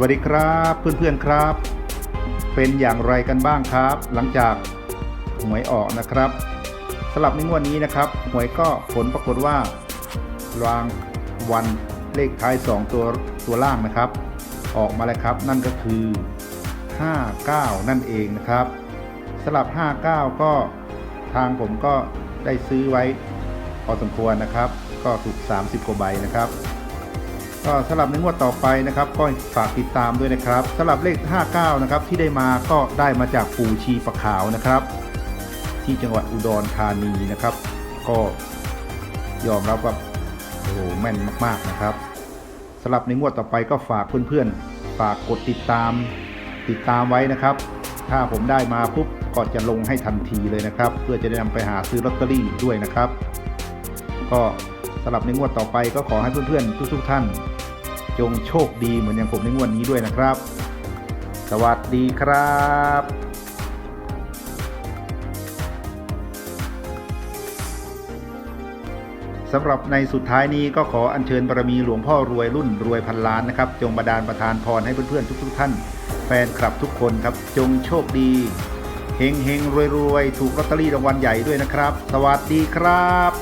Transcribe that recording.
วัสดีครับเพื่อนๆครับ เป็นอย่างไรกันบ้างครับ หลังจากหวยออกนะครับสำหรับในงวดนี้นะครับหวยก็ผลปรากฏว่ารางวันเลขท้าย 2 ตัวตัวล่างนะครับ ออกมาแล้วครับ นั่นก็คือ 59 นั่นเองนะครับสำหรับ 59 ก็ทางผมก็ได้ซื้อไว้พอสมควรนะครับ ก็ถูก 30กว่าใบนะครับ ก็สำหรับในงวดต่อไปนะครับ ก็ฝากติดตามด้วยนะครับสำหรับเลข 59 นะครับที่ได้มาก็ได้มาจากปู่ชีปะขาวนะครับ ที่จังหวัดอุดรธานีนะครับ ก็ยอมรับว่าโอ้โหแม่นมากๆนะครับสำหรับในงวดต่อไปก็ฝากเพื่อนๆ ฝากกดติดตามติดตามไว้นะครับ ถ้าผมได้มาปุ๊บก็จะลงให้ทันทีเลยนะครับ เพื่อจะได้นำไปหาซื้อลอตเตอรี่ด้วยนะครับ ก็สำหรับในงวดต่อไปก็ขอให้เพื่อนๆทุกๆท่าน จงโชคดีเหมือนอย่างผมในงวดนนี้ด้วยนะครับ สวัสดีครับสำหรับในสุดท้ายนี้ก็ขออัญเชิญบารมีหลวงพ่อรวยรุ่นรวยพันล้านนะครับ จงบาดาลประทานพรให้เพื่อนๆทุกๆท่าน แฟนคลับทุกคนครับ จงโชคดีเฮงเฮงรวยรวยถูกลอตเตอรี่รางวัลใหญ่ด้วยนะครับ สวัสดีครับ